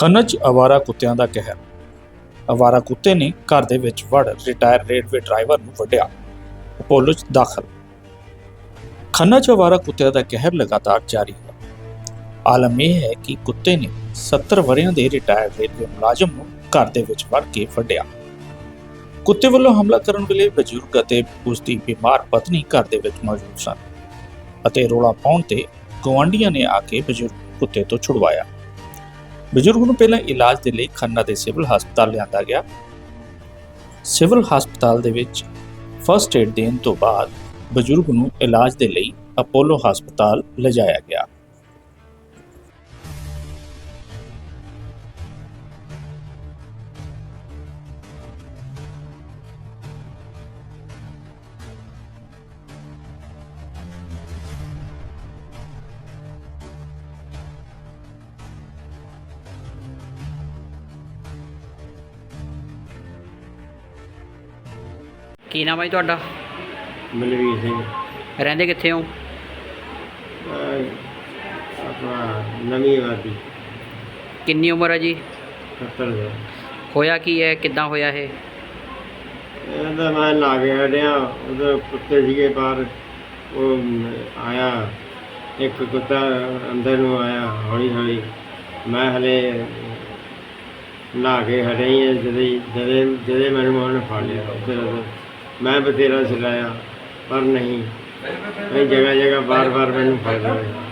ਖੰਨਾ 'ਚ ਅਵਾਰਾ ਕੁੱਤਿਆਂ ਦਾ ਕਹਿਰ। ਅਵਾਰਾ ਕੁੱਤੇ ਨੇ ਘਰ ਦੇ ਵਿੱਚ ਵੜ ਰਿਟਾਇਰ ਰੇਲਵੇ ਡਰਾਈਵਰ ਨੂੰ ਵੱਢਿਆ। ਅਪੋਲੋ 'ਚ ਦਾਖਲ। ਖੰਨਾ 'ਚ ਅਵਾਰਾ ਕੁੱਤਿਆਂ ਦਾ ਕਹਿਰ ਲਗਾਤਾਰ ਜਾਰੀ ਹੈ। ਆਲਮ ਇਹ ਹੈ ਕਿ ਕੁੱਤੇ ਨੇ 70 ਵਰਿਆਂ ਦੇ ਰਿਟਾਇਰ ਰੇਲਵੇ ਮੁਲਾਜ਼ਮ ਨੂੰ ਘਰ ਦੇ ਵਿੱਚ ਵੜ ਕੇ ਵੱਢਿਆ। ਕੁੱਤੇ ਵੱਲੋਂ ਹਮਲਾ ਕਰਨ ਵੇਲੇ ਬਜ਼ੁਰਗ ਅਤੇ ਉਸ ਦੀ ਬਿਮਾਰ ਪਤਨੀ ਘਰ ਦੇ ਵਿੱਚ ਮੌਜੂਦ ਸਨ ਅਤੇ ਰੋਲਾ ਪਾਉਣ ਤੇ ਗੁਆਂਢੀਆਂ ਨੇ ਆ ਕੇ ਬਜ਼ੁਰਗ ਕੁੱਤੇ ਤੋਂ ਛੁਡਵਾਇਆ। ਬਜ਼ੁਰਗ ਨੂੰ ਪਹਿਲਾਂ ਇਲਾਜ ਦੇ ਲਈ ਖੰਨਾ ਦੇ ਸਿਵਲ ਹਸਪਤਾਲ ਲਿਆਂਦਾ ਗਿਆ। ਸਿਵਲ ਹਸਪਤਾਲ ਦੇ ਵਿੱਚ ਫਰਸਟ ਏਡ ਦੇਣ ਤੋਂ ਬਾਅਦ ਬਜ਼ੁਰਗ ਨੂੰ ਇਲਾਜ ਦੇ ਲਈ ਅਪੋਲੋ ਹਸਪਤਾਲ ਲਿਜਾਇਆ ਗਿਆ। ਕੀ ਨਾਮ ਹੈ ਜੀ ਤੁਹਾਡਾ? ਮਲਵੀਰ ਸਿੰਘ। ਰਹਿੰਦੇ ਕਿੱਥੇ ਹੋ? ਅਹ ਆਪਣਾ ਨਵੀਂ ਆਬਾਦੀ। ਕਿੰਨੀ ਉਮਰ ਹੈ ਜੀ? 70 ਦਾ ਹੋਇਆ ਕੀ ਹੈ? ਕਿੱਦਾਂ ਹੋਇਆ ਇਹ? ਇਹਦਾ ਮੈਂ ਲਾ ਕੇ ਹਟਿਆ ਉਧਰ ਕੁੱਤੇ ਸੀਗੇ ਬਾਹਰ। ਉਹ ਮ, ਆਇਆ ਇੱਕ ਕੁੱਤਾ ਅੰਦਰ ਨੂੰ ਆਇਆ ਹੌਲੀ ਹੌਲੀ ਮੈਂ ਹਲੇ ਲਾ ਕੇ ਹਟਿਆ ਹੀ ਹਾਂ, ਜਦੇ ਹੀ- ਜਦੇ ਜਦੇ ਮੈਨੂੰ ਉਹਨੇ ਫੜ ਲਿਆ ਉੱਧਰ ਮੈਂ ਬਥੇਰਾ ਚਲਾਇਆ ਪਰ ਨਹੀਂ। ਕਈ ਜਗ੍ਹਾ ਜਗ੍ਹਾ ਬਾਰ ਬਾਰ ਮੈਨੂੰ ਫੜ ਰਿਹਾ।